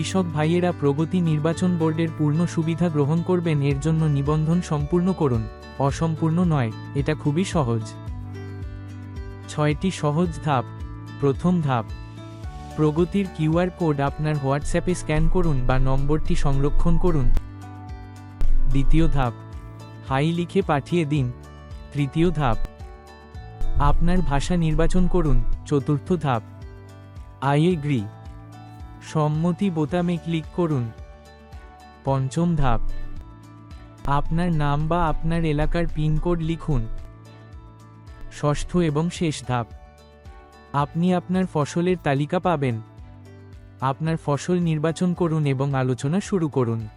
কৃষক ভাইয়েরা প্রগতি নির্বাচন বোর্ডের পূর্ণ সুবিধা গ্রহণ করবেন এর জন্য নিবন্ধন সম্পূর্ণ করুন। অসম্পূর্ণ নয়, এটা খুবই সহজ। ছয়টি সহজ ধাপ। প্রথম ধাপ। প্রগতির কিউআর কোড আপনার হোয়াটসঅ্যাপে স্ক্যান করুন বা নম্বরটি সংরক্ষণ করুন। দ্বিতীয় ধাপ। হাই লিখে পাঠিয়ে দিন। তৃতীয় ধাপ। আপনার ভাষা নির্বাচন করুন। চতুর্থ ধাপ। I agree. সম্মতি বোতামে ক্লিক করুন। পঞ্চম ধাপ। আপনার নাম বা আপনার এলাকার পিনকোড লিখুন। ষষ্ঠ এবং শেষ ধাপ। আপনি আপনার ফসলের তালিকা পাবেন। আপনার ফসল নির্বাচন করুন এবং আলোচনা শুরু করুন।